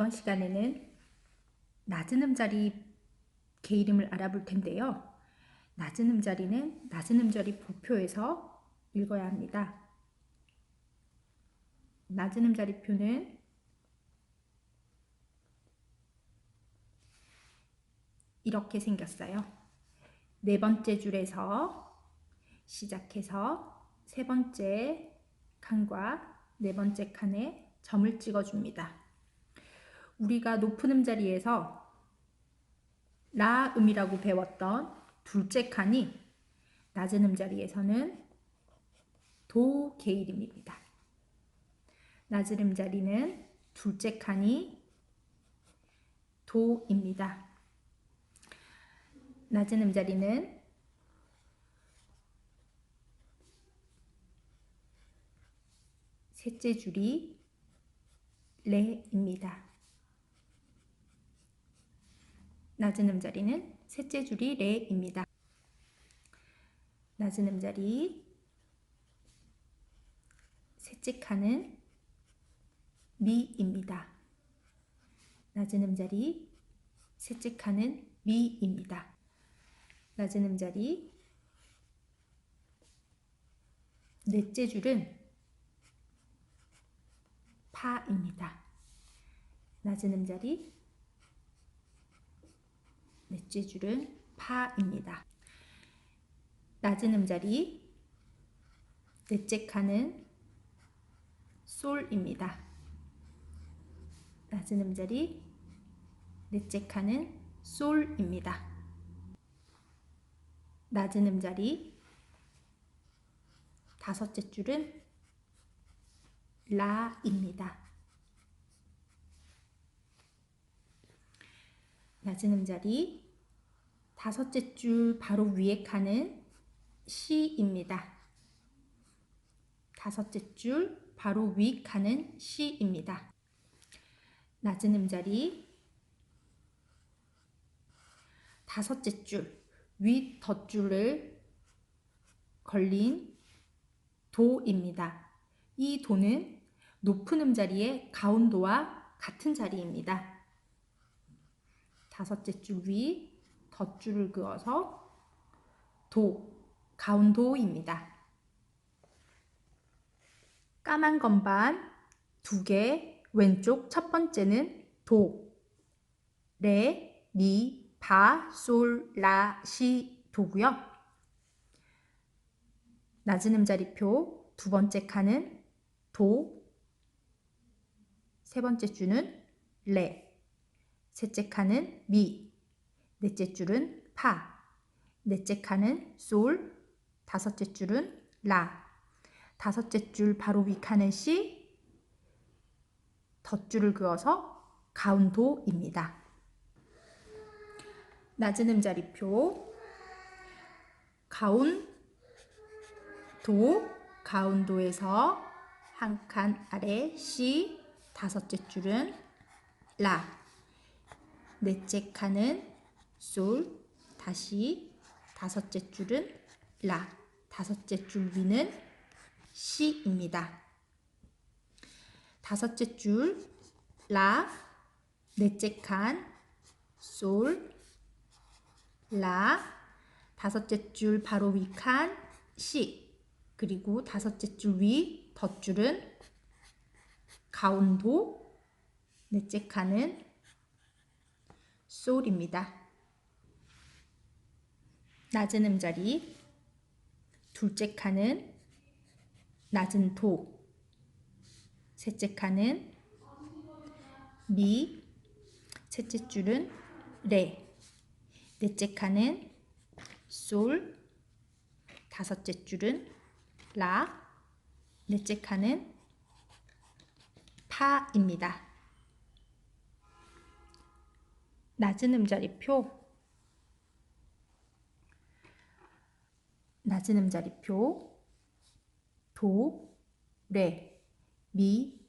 이번 시간에는 낮은 음자리 개 이름을 알아볼 텐데요. 낮은 음자리는 낮은 음자리 보표에서 읽어야 합니다. 낮은 음자리 표는 이렇게 생겼어요. 네 번째 줄에서 시작해서 세 번째 칸과 네 번째 칸에 점을 찍어줍니다. 우리가 높은 음자리에서 라음이라고 배웠던 둘째 칸이 낮은 음자리에서는 도개이름입니다. 낮은 음자리는 둘째 칸이 도입니다. 낮은 음자리는 셋째 줄이 레입니다. 낮은 음자리는 셋째 줄이 레입니다. 낮은 음자리 셋째 칸은 미입니다. 낮은 음자리 셋째 칸은 미입니다. 낮은 음자리 넷째 줄은 파입니다. 낮은 음자리 넷째 줄은 파입니다. 낮은 음자리 넷째 칸은 솔입니다. 낮은 음자리 넷째 칸은 솔입니다. 낮은 음자리 다섯째 줄은 라입니다. 낮은 음자리 다섯째 줄 바로 위에 칸은 시입니다. 다섯째 줄 바로 위 칸은 시입니다. 낮은 음자리 다섯째 줄 위 덧줄을 걸린 도입니다. 이 도는 높은 음자리의 가운도와 같은 자리입니다. 다섯째 줄 위 덧줄을 그어서 도, 가운도입니다. 까만 건반 두 개, 왼쪽 첫 번째는 도, 레, 미, 파, 솔, 라, 시, 도고요. 낮은 음자리표 두 번째 칸은 도, 세 번째 줄은 레, 셋째 칸은 미, 넷째 줄은 파, 넷째 칸은 솔, 다섯째 줄은 라, 다섯째 줄 바로 위 칸은 시, 덧줄을 그어서 가운도입니다. 낮은 음자리표. 가운 도 가운도에서 한 칸 아래 시. 다섯째 줄은 라. 넷째 칸은 솔 다시 다섯째 줄은 라 다섯째 줄 위는 시입니다. 다섯째 줄 라 넷째 칸 솔, 라, 다섯째 줄 바로 위 칸, 시, 그리고 다섯째 줄 위 덧줄은 가운도, 넷째 칸은 솔입니다. 낮은 음자리, 둘째 칸은 낮은 도, 셋째 칸은 미, 셋째 줄은 레, 넷째 칸은 솔, 다섯째 줄은 라, 넷째 칸은 파입니다. 낮은 음자리표 낮은 음자리표 도, 레, 미,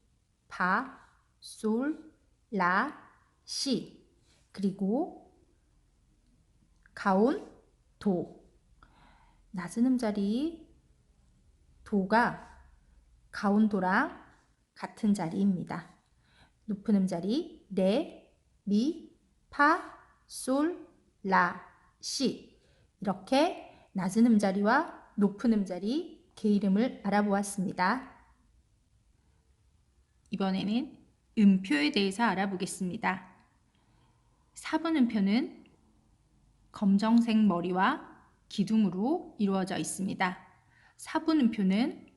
파, 솔, 라, 시. 그리고 가운, 도. 낮은 음자리 도가 가운도랑 같은 자리입니다. 높은 음자리 레, 미, 파, 솔, 라, 시. 이렇게 낮은 음자리와 높은 음자리 개 이름을 알아보았습니다. 이번에는 음표에 대해서 알아보겠습니다. 사분음표는 검정색 머리와 기둥으로 이루어져 있습니다. 사분음표는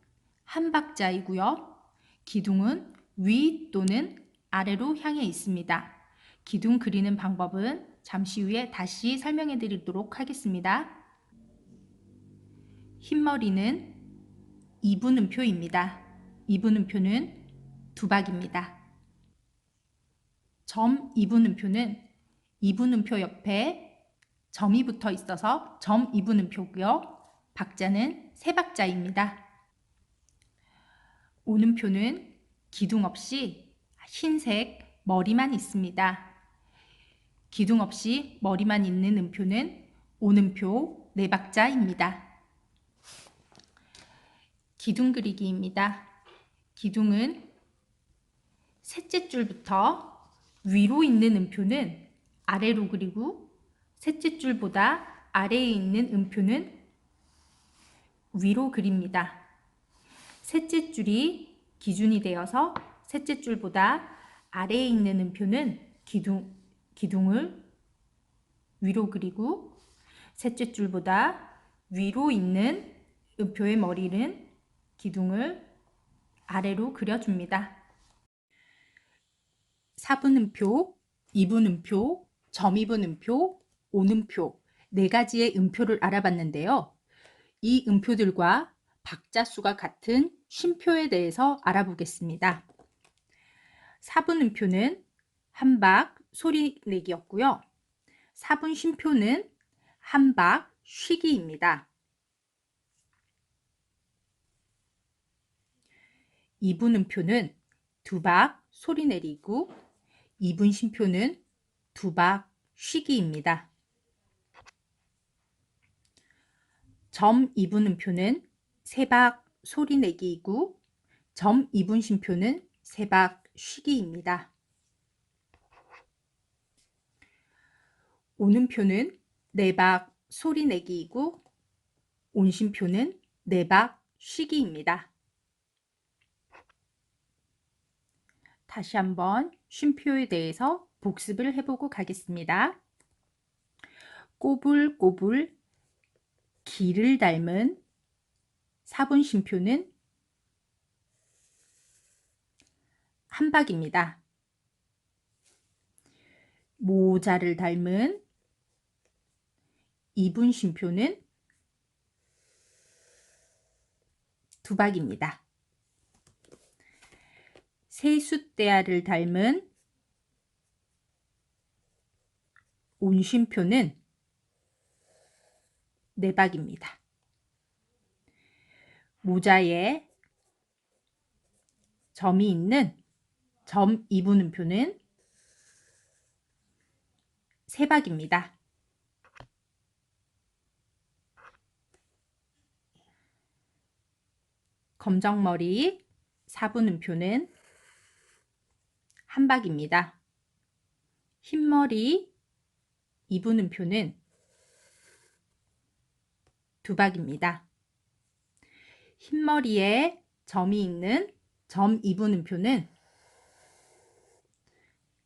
한 박자이고요. 기둥은 위 또는 아래로 향해 있습니다. 기둥 그리는 방법은 잠시 후에 다시 설명해 드리도록 하겠습니다. 흰머리는 이분음표입니다. 이분음표는 두 박입니다. 점 이분음표는 이분음표 옆에 점이 붙어 있어서 점 이분음표고요. 박자는 세 박자입니다. 오음표는 기둥 없이 흰색 머리만 있습니다. 기둥 없이 머리만 있는 음표는 오음표 네 박자입니다. 기둥 그리기입니다. 기둥은 셋째 줄부터 위로 있는 음표는 아래로 그리고 셋째 줄보다 아래에 있는 음표는 위로 그립니다. 셋째 줄이 기준이 되어서 셋째 줄보다 아래에 있는 음표는 기둥, 기둥을 위로 그리고 셋째 줄보다 위로 있는 음표의 머리는 기둥을 아래로 그려줍니다. 4분음표, 2분음표, 점이분음표, 오음표 네 가지의 음표를 알아봤는데요. 이 음표들과 박자 수가 같은 쉼표에 대해서 알아보겠습니다. 4분음표는 한박 소리 내기였고요. 4분 쉼표는 한박 쉬기입니다. 2분음표는 두박 소리 내리고 2분 쉼표는 두박 쉬기입니다. 점 2분음표는 세박 소리 내기이고 점 2분 쉼표는 세박 쉬기입니다. 오는표는 네박 소리 내기이고 온심표는 네박 쉬기입니다. 다시 한번 쉼표에 대해서 복습을 해보고 가겠습니다. 꼬불꼬불 기를 닮은 사분 쉼표는 한박입니다. 모자를 닮은 이분 쉼표는 두박입니다. 세숫대야를 닮은 온쉼표는 네박입니다. 모자에 점이 있는 점 이분음표는 세박입니다. 검정머리 사분음표는 한박입니다. 흰머리 이분음표는 두박입니다. 흰머리에 점이 있는 점 이분음표는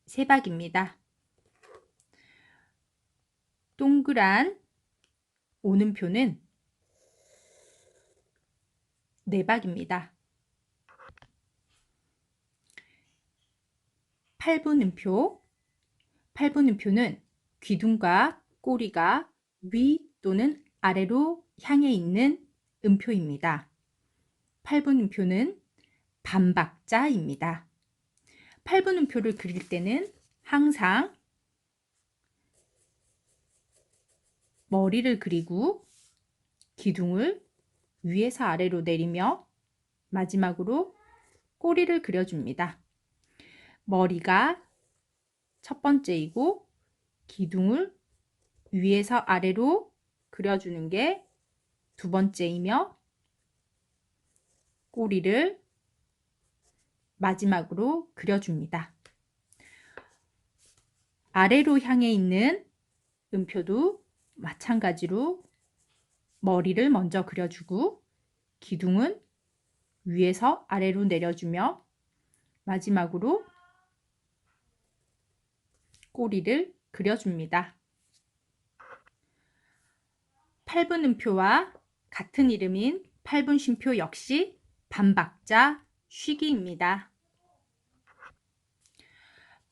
세박입니다. 동그란 오는표는 네박입니다. 8분음표 8분음표는 귀둥과 꼬리가 위 또는 아래로 향해 있는 음표입니다. 8분음표는 반박자입니다. 8분음표를 그릴 때는 항상 머리를 그리고 기둥을 위에서 아래로 내리며 마지막으로 꼬리를 그려줍니다. 머리가 첫 번째이고 기둥을 위에서 아래로 그려주는 게 두 번째이며 꼬리를 마지막으로 그려줍니다. 아래로 향해 있는 음표도 마찬가지로 머리를 먼저 그려주고 기둥은 위에서 아래로 내려주며 마지막으로 꼬리를 그려줍니다. 8분 음표와 같은 이름인 8분 쉼표 역시 반박자 쉬기입니다.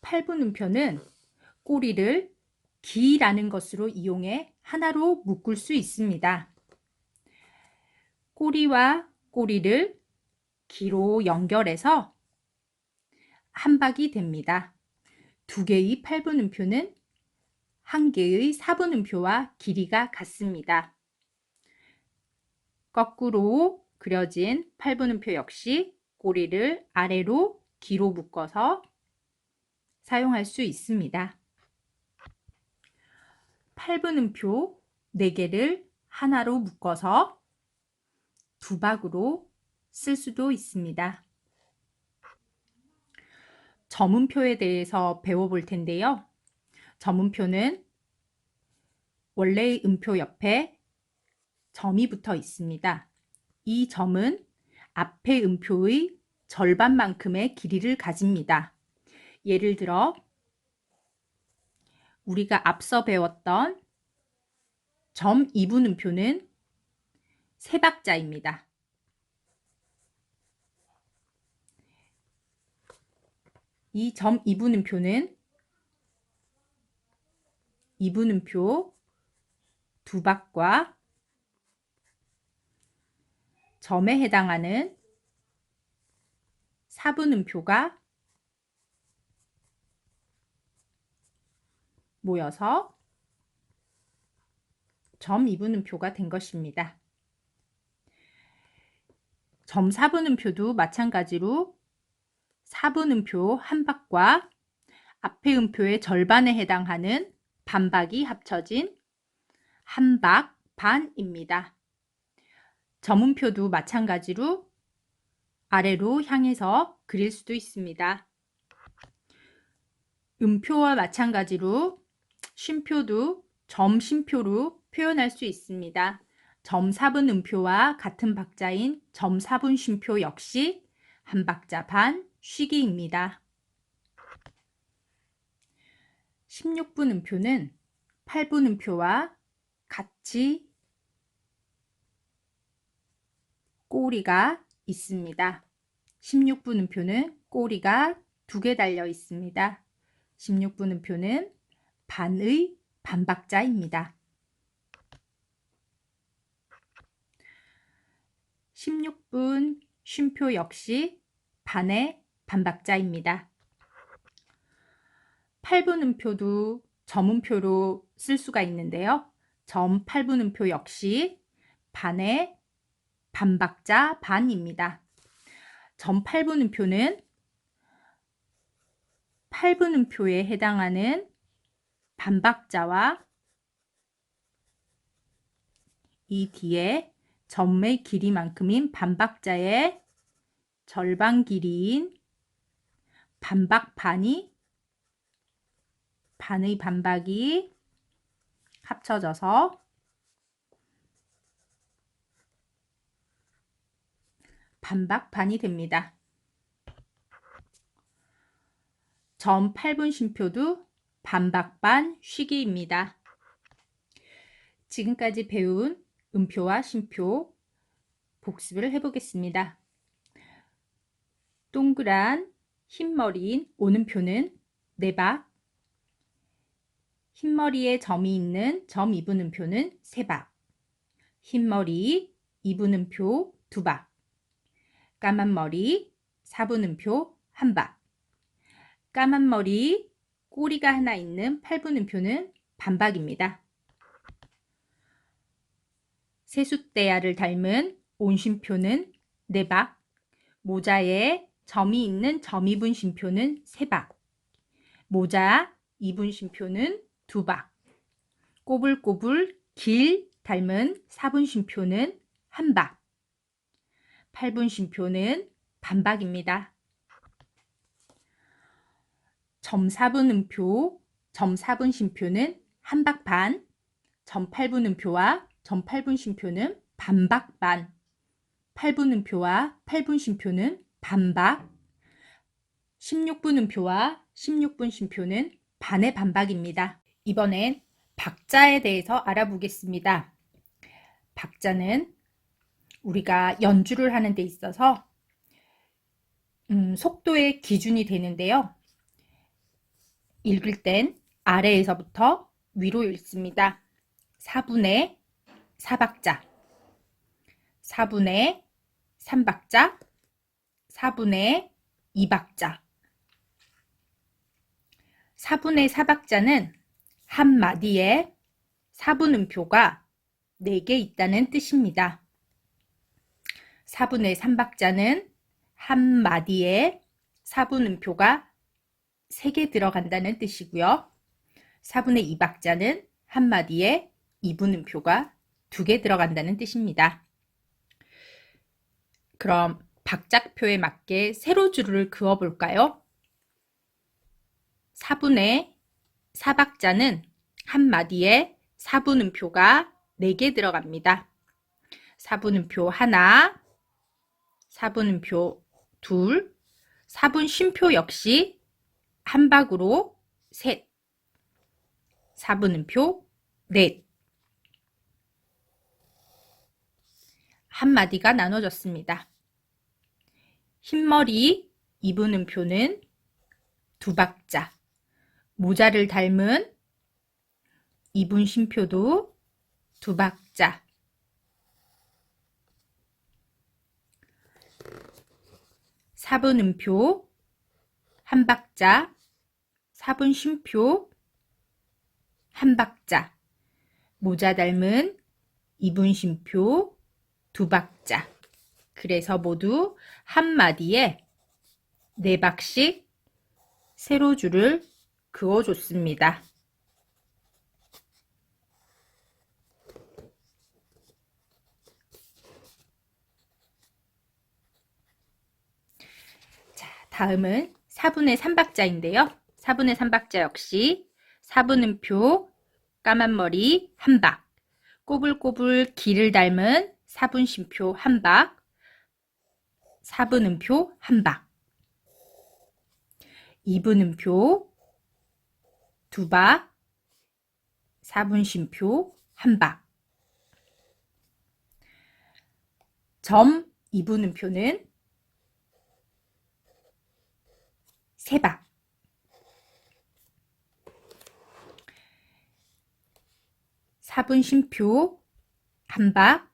8분 음표는 꼬리를 기라는 것으로 이용해 하나로 묶을 수 있습니다. 꼬리와 꼬리를 기로 연결해서 한 박이 됩니다. 두 개의 8분 음표는 한 개의 4분 음표와 길이가 같습니다. 거꾸로 그려진 8분 음표 역시 꼬리를 아래로 기로 묶어서 사용할 수 있습니다. 8분 음표 4개를 하나로 묶어서 두 박으로 쓸 수도 있습니다. 점음표에 대해서 배워볼 텐데요. 점음표는 원래의 음표 옆에 점이 붙어 있습니다. 이 점은 앞의 음표의 절반만큼의 길이를 가집니다. 예를 들어 우리가 앞서 배웠던 점 2분 음표는 세 박자입니다. 이점 2분 음표는 2분 음표 두 박과 점에 해당하는 4분 음표가 모여서 점 2분음표가 된 것입니다. 점 4분음표도 마찬가지로 4분음표 한 박과 앞의 음표의 절반에 해당하는 반박이 합쳐진 한 박 반입니다. 점음표도 마찬가지로 아래로 향해서 그릴 수도 있습니다. 음표와 마찬가지로 쉼표도 점 쉼표로 표현할 수 있습니다. 점 4분 음표와 같은 박자인 점 4분 쉼표 역시 한 박자 반 쉬기입니다. 16분 음표는 8분 음표와 같이 꼬리가 있습니다. 16분 음표는 꼬리가 두 개 달려 있습니다. 16분 음표는 반의 반박자입니다. 16분 쉼표 역시 반의 반박자입니다. 8분 음표도 점음표로 쓸 수가 있는데요. 점 8분 음표 역시 반의 반박자 반입니다. 점 8분 음표는 8분 음표에 해당하는 반박자와 이 뒤에 점의 길이만큼인 반박자의 절반 길이인 반박반이 반의 반박이 합쳐져서 반박반이 됩니다. 점 8분 쉼표도 반박반 쉬기입니다. 지금까지 배운 음표와 쉼표 복습을 해보겠습니다. 동그란 흰머리인 오음표는 네박, 흰머리에 점이 있는 점 2분음표는 세박, 흰머리 2분음표 두박, 까만 머리 4분음표 한박, 까만 머리 꼬리가 하나 있는 8분음표는 반박입니다. 세숫대야를 닮은 온심표는 네박, 모자에 점이 있는 점이분 심표는 세박, 모자 이분 심표는 두박, 꼬불꼬불 길 닮은 사분 심표는 한박, 8분 심표는 반박입니다. 점 4분 음표, 점 4분 쉼표는 한박 반, 점 8분 음표와 점 8분 쉼표는 반박 반, 8분 음표와 8분 쉼표는 반박, 16분 음표와 16분 쉼표는 반의 반박입니다. 이번엔 박자에 대해서 알아보겠습니다. 박자는 우리가 연주를 하는 데 있어서 음, 속도의 기준이 되는데요. 읽을 땐 아래에서부터 위로 읽습니다. 4분의 4박자, 4분의 3박자, 4분의 2박자. 4분의 4박자는 한 마디에 4분음표가 4개 있다는 뜻입니다. 4분의 3박자는 한 마디에 4분음표가 3개 들어간다는 뜻이고요. 4분의 2박자는 한 마디에 2분음표가 2개 들어간다는 뜻입니다. 그럼 박자표에 맞게 세로줄을 그어 볼까요? 4분의 4박자는 한 마디에 4분음표가 4개 들어갑니다. 4분음표 하나, 4분음표 둘, 4분 쉼표 역시 한 박으로 셋, 4분음표 넷. 한 마디가 나눠졌습니다. 흰머리 2분음표는 두 박자, 모자를 닮은 2분 쉼표도 두 박자, 사분음표 한 박자, 사분 쉼표 한 박자, 모자 닮은 2분 쉼표 두 박자. 그래서 모두 한 마디에 네 박씩 세로줄을 그어줬습니다. 자, 다음은 4분의 3박자인데요. 4분의 3박자 역시 4분음표 까만 머리 한 박, 꼬불꼬불 길을 닮은 4분 쉼표 한 박, 4분음표 한 박, 2분음표 두 박, 4분 쉼표 한 박. 점 2분음표는 세 박. 사분 쉼표 한 박,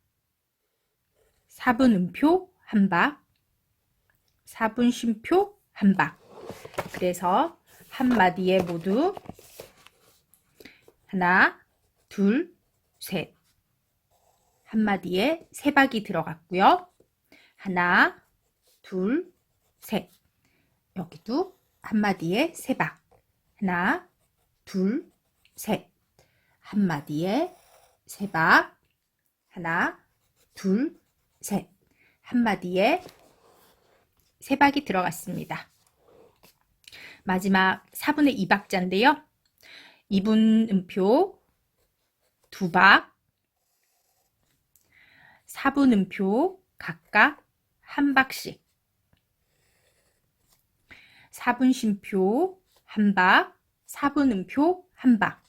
사분 음표 한 박, 사분 쉼표 한 박. 그래서 한 마디에 모두 하나, 둘, 셋. 한 마디에 세 박이 들어갔고요. 하나, 둘, 셋. 여기도 한 마디에 세 박. 하나, 둘, 셋. 한 마디에 세 박. 하나, 둘, 셋. 한 마디에 세 박이 들어갔습니다. 마지막 4분의 2박자인데요. 2분 음표 두 박, 4분 음표 각각 한 박씩, 4분 쉼표 한 박, 4분 음표 한 박,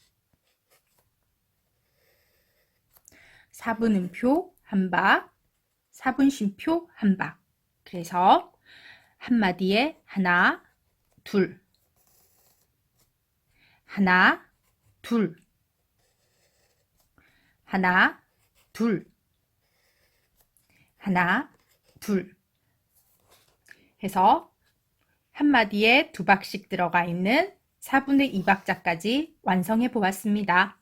4분 음표 한 박, 4분 쉼표 한 박. 그래서 한 마디에 하나, 둘, 하나, 둘, 하나, 둘, 하나, 둘. 해서 한 마디에 두 박씩 들어가 있는 4분의 2박자까지 완성해 보았습니다.